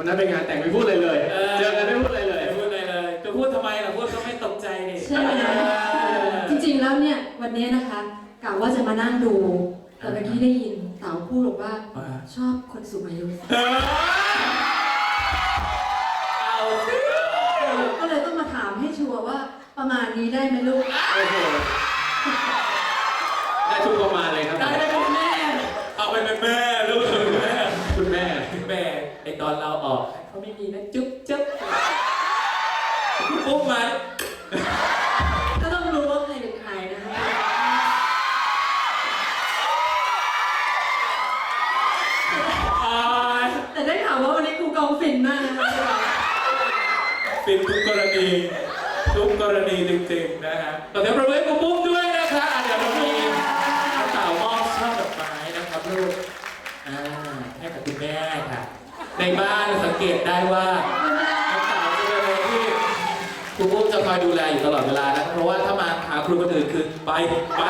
วันนั้นเป็นงานแต่งไม่พูดเลยเลย เออ เจอกันไม่พูดเลยเลย ไม่พูดอะไรเลยจะพูดทำไมล่ะพูดก็ไม่ตกใจนี่ใช่ไหมเออจริงๆแล้วเนี่ยวันนี้นะคะกะว่าจะมานั่งดู แต่เมื่อกี้ได้ยินเต๋าพูดบอกว่าว่าชอบคนสูงอายุเออเอาสิก็เลยต้องมาถามให้ชัวร์ว่าประมาณนี้ได้ไหมลูก โอ้โหได้ทุกประมาณเลยครับได้ได้คุณแม่เอาไปเป็นแม่ลูกแม่คุณแม่แม่ไอตอนเราออกเขาไม่มีนะจุ๊บจุ๊บปุ๊บมาก็ต้องรู้ว่าใครเป็นใครนะคะอายแต่ได้ข่าวว่าวันนี้ครูกองฟินมากนะคะเป็นทุกกรณี ทุกกรณีจริงๆนะฮะต่อเดี๋ยวประเวศคุณปุ๊บด้วยนะคะ ในบ้านสังเกตได้ว่าน้องสาวจะเป็นอะไรที่ครูปุ้มจะคอยดูแลอยู่ตลอดเวลานะเพราะว่าถ้ามาหาครูคนอื่นคือไปไป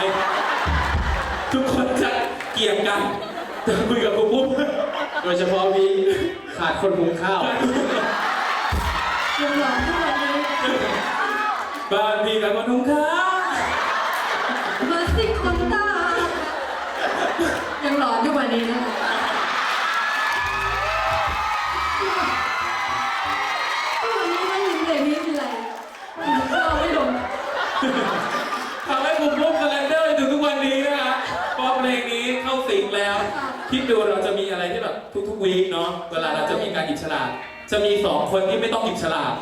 ทุกคนจะเกลียดกันจะคุยกับครูปุ้มโดยเฉพาะมีขาดคนหุงข้าวยังหลอนทุกวันนี้บางทีกับคนนุ่งข้าวมาสิคนตายังหลอนทุกวันนี้นะ ทำให้ครูปุ้มคาแรคเดอร์ถึงทุกวันนี้นะคะเพราะเพลงนี้เข้าสิงแล้ว คิดดูเราจะมีอะไรที่แบบทุกๆวีคเนาะ เวลาเราจะมีการหยิบฉลาก จะมีสองคนที่ไม่ต้องหยิบฉลาก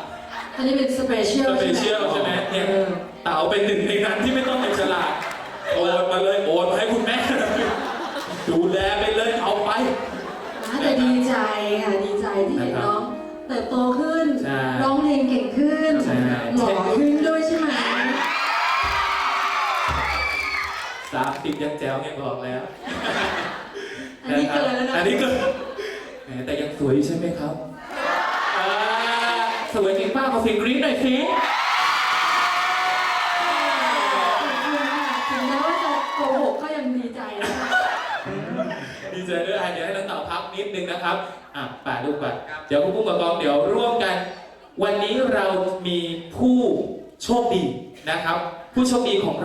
อันนี้เป็นสเปเชียลสเปเชียลใช่ไหมเนี่ยออเต๋าเป็นหนึ่งในนั้นที่ไม่ต้องหยิบฉลากโอนมาเลยโอนมาให้คุณแม่ ดูแลไปเลยเอาไปนะแต่ดีใจค่ะดีใจที่เห็นน้องเติบโตขึ้น ใช่ สามสิบยังแจ๋วไงบอกแล้วอันนี้เกินแล้วนะ อันนี้เกินแหมแต่ยังสวยอยู่ใช่ไหมครับอ่าสวยจริงป้าขอเสียงกรี๊ดหน่อยสิถึงแม้ว่าจะโกหกก็ยังดีใจนะคะดีใจด้วยอะเดี๋ยวให้น้องเต่าพักนิดนึงนะครับอะป่าลูกป่ะเดี๋ยวคุณปุ้มกับกองเดี๋ยวร่วมกัน วันนี้เรามีผู้โชคดีนะครับ ผู้โชคดีของ